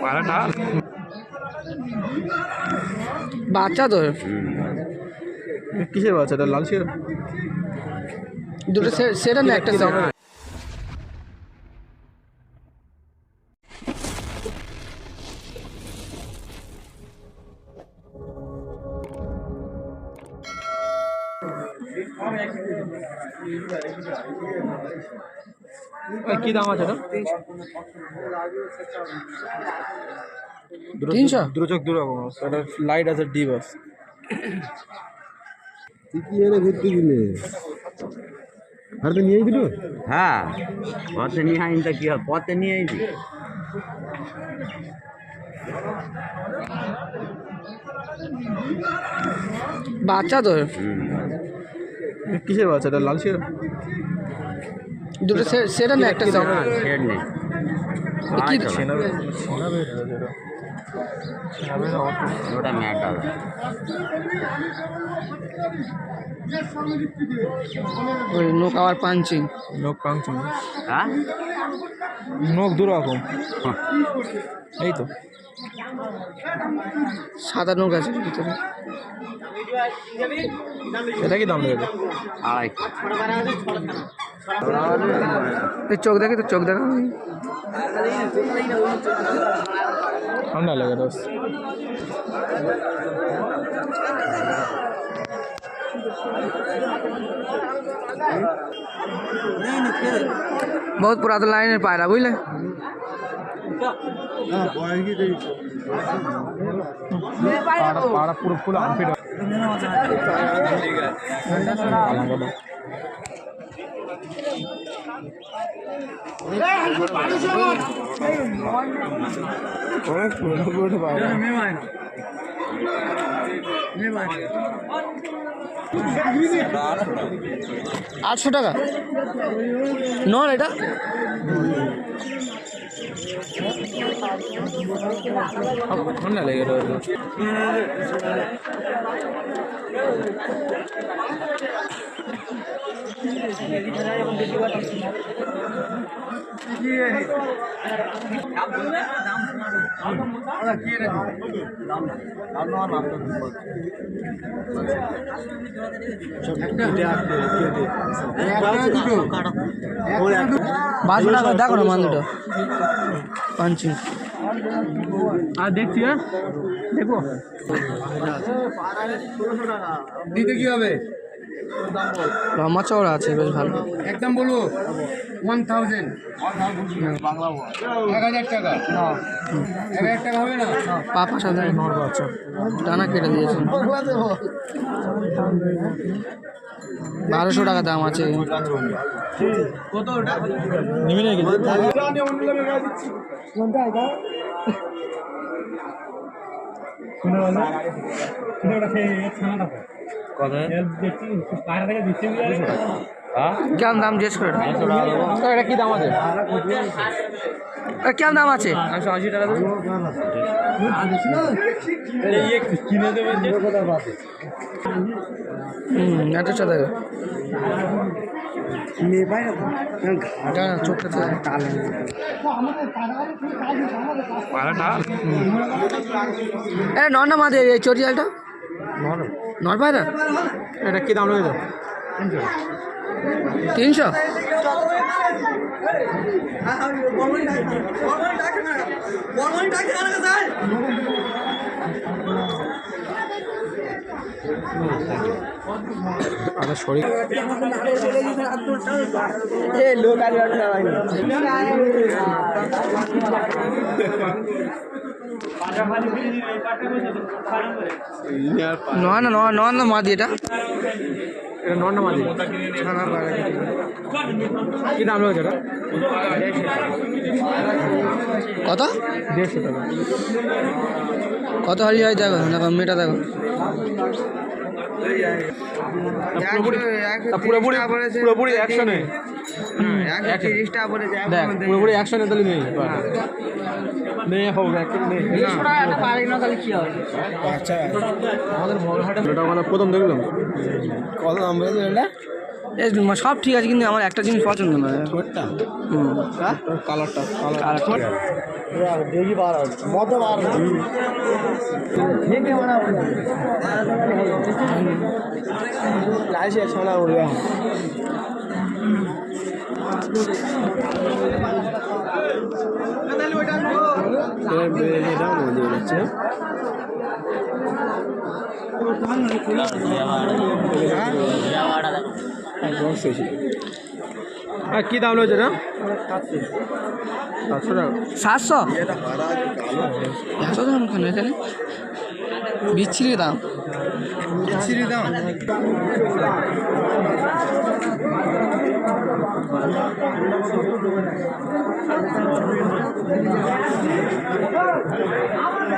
পাড়াটা? বাচ্চা তো। কিসের বাচ্চা? এটা লাল দুটো সে- সেটা না একটা কি দাম আছে তিনশো? দুটো চোখ দু রকম আছে লাইট আছে ডিপ আছে। তুই কি এনে ঘুরতে গেলে। আর তো নিয়েই দিল হ্যাঁ পথে নিয়ে আইন তো কি হয় পথে নিয়ে আইছি বাচ্চা তো কিসের বাচ্চা? এটা লাল ছিল দুটো সে- সেটা না একটা সেট নেই। কি ওটা ম্যাট হবে। ওই নোক আবার পাঞ্চিং। নখ পাংচুন হ্যাঁ? নখ দু রকম এই তো। সাদা গাছের ভিতরে। এটা কি দাম লেগেছে আড়াই তুই চোখ দেখে তো চোখ দেখা ঠান্ডা লাগে দোষ বহুত পুরাতন লাইনের পায়রা বুঝলে? পাড়া পাড়া পুরো ফুল আনফিট অনেক পুরোনো পুরোনো পায়রা আটশো টাকা। নন এটা। ঠান্ডা লেগে রয়েছে দেখো। না মান দুটো আর দেখছি হ্যাঁ দেখো দিতে কি হবে? লম্বা চওড়া আছে বেশ ভালো একদম বলব ওয়ান থাউজেন্ড এক হাজার টাকা এক হাজার টাকা হবে না পাপা সাথে আচ্ছা টানা কেটে দিয়েছে বারোশো টাকা দাম আছে নিবি নাকি কত হ্যাঁ? কেমন দাম জিজ্ঞেস করে এটা কি দাম আছে? কেমন দাম আছে? একশো আশি টাকা কিনে দেবে হুম তো পাড়াটা এ নর না মাদে এই চরিয়ালটা নর পায়রা এটা কি দাম রয়েছে? তিনশো? আচ্ছা শরীর নয় না নয় নয় না মাদি এটা। এটা নন্না মাদি? কি দাম লেগেছে এটা? কত? দেড়শো টাকা। কত হালি হয় দেখো দেখো মেয়েটা দেখো। পুরোপুরি পুরোপুরি অ্যাকশনে দেখ পুরোপুরি অ্যাকশনে তাহলে নেই নেই হোক আচ্ছা। মানে প্রথম দেখলাম। কত দাম বলেছে এটা সব ঠিক আছে কিন্তু আমার একটা জিনিস পছন্দ না। কোটটা হুম। কালারটা কালারটা। দেখি বার মতো বার লাইসে ছড়া উড়বে আর কি দাম রয়েছে না সাতশো টাকা। সাতশো? এত দাম কেন এখানে? বিচ্ছিরি দাম। বিচ্ছিরি দাম? আমার